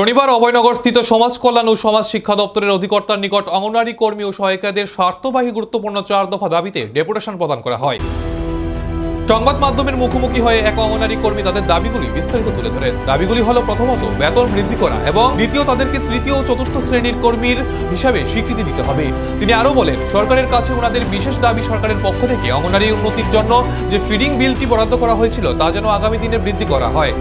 শনিবার অভয়নগর স্থিত সমাজ কল্যাণ ও সমাজ শিক্ষা দপ্তরের অধিকর্তার নিকট অঙ্গনওয়াড়ি কর্মী ও সহায়িকাদের স্বার্থবাহী গুরুত্বপূর্ণ চার দফা দাবিতে ডেপুটেশন প্রদান করা হয়। সংবাদ মাধ্যমের মুখোমুখি হয়ে এক অঙ্গনারী কর্মী তাদের দাবিগুলি বিস্তারিত তুলে ধরেন। দাবিগুলি হলো প্রথমত, বেতন বৃদ্ধি করা এবং দ্বিতীয়, তাদেরকে তৃতীয় ও চতুর্থ শ্রেণির কর্মীর হিসাবে স্বীকৃতি দিতে হবে। তিনি আরও বলেন, সরকারের কাছে ওনাদের বিশেষ দাবি সরকারের পক্ষ থেকে অঙ্গনারী উন্নতির জন্য যে ফিডিং বিলটি বরাদ্দ করা হয়েছিল তা যেন আগামী দিনে বৃদ্ধি করা হয়।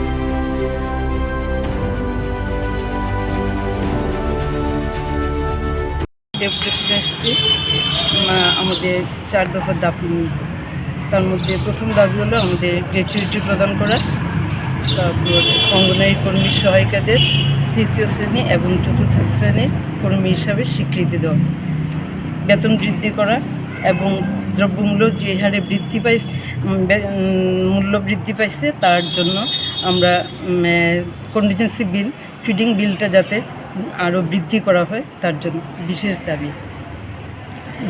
ডেপুটেশন এসছে আমাদের চার দফার দাবি তার মধ্যে প্রথম দাবি হলো আমাদের গ্র্যাচুইটি প্রদান করা। তারপর অঙ্গনারী কর্মী সহায়িকাদের তৃতীয় শ্রেণি এবং চতুর্থ শ্রেণির কর্মী হিসাবে স্বীকৃতি দেওয়া। বেতন বৃদ্ধি করা এবং দ্রব্যমূল্য যে হারে বৃদ্ধি পাই মূল্য বৃদ্ধি পাইছে, তার জন্য আমরা কন্টিজেন্সি বিল ফিডিং বিলটা যাতে আরও বৃদ্ধি করা হয় তার জন্য, বিশেষ দাবি।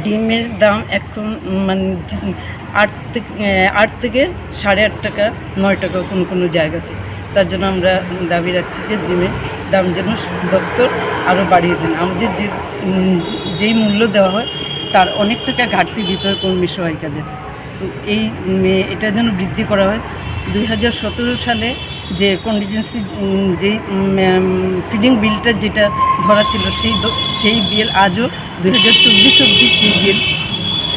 ডিমের দাম এখন মানে আট থেকে আট থেকে সাড়ে আট টাকা, নয় টাকা কোনো কোনো জায়গাতে। তার জন্য আমরা দাবি রাখছি যে ডিমের দাম যেন দপ্তর আরও বাড়িয়ে দেন। আমাদের যে যেই মূল্য দেওয়া হয়, তার অনেক টাকা ঘাটতি দিতে হয় কর্মী সহায়িকাদের। তো এই এটা যেন বৃদ্ধি করা হয় দুই হাজার সতেরো সালে যে কন্টিজেন্সি যেই ফিডিং বিলটা যেটা ধরা ছিল, সেই সেই বিল আজও দুই হাজার চব্বিশ অবধি সেই বিল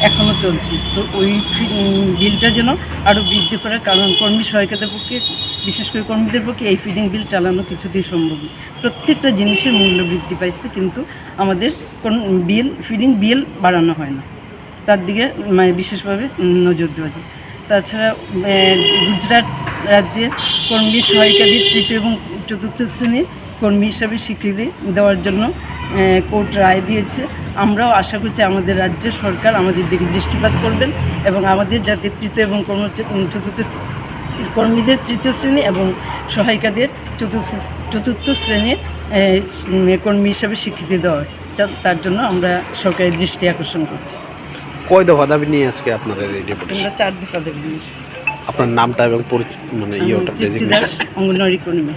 এখনও চলছে। তো ওই বিলটা যেন আরও বৃদ্ধি করার কারণ কর্মী সহায়িকাদের পক্ষে, বিশেষ করে কর্মীদের পক্ষে এই ফিডিং বিল চালানো কিছুতেই সম্ভব নয়। প্রত্যেকটা জিনিসের মূল্য বৃদ্ধি পাইছে, কিন্তু আমাদের কোন বিল ফিডিং বিল বাড়ানো হয় না। তার দিকে বিশেষভাবে নজর দেওয়া যায়। তাছাড়া গুজরাট রাজ্যের কর্মী সহায়িকাদের তৃতীয় এবং চতুর্থ শ্রেণির কর্মী হিসাবে স্বীকৃতি দেওয়ার জন্য কোর্ট রায় দিয়েছে। আমরাও আশা করছি আমাদের রাজ্য সরকার আমাদের দিকে দৃষ্টিপাত করবেন এবং আমাদের যাতে তৃতীয় এবং কর্ম, চতুর্থ কর্মীদের তৃতীয় শ্রেণি এবং সহায়িকাদের চতুর্থ চতুর্থ শ্রেণির কর্মী হিসাবে স্বীকৃতি দেওয়া, তার জন্য আমরা সরকারের দৃষ্টি আকর্ষণ করছি। কয় দফা দাবি নিয়ে আজকে আপনাদের এই ডেপুটেশন আমরা চার দফা দেবী আপনার নামটা এবং মানে ইয়েটা দাস অঙ্গনওয়াড়ি কর্মী।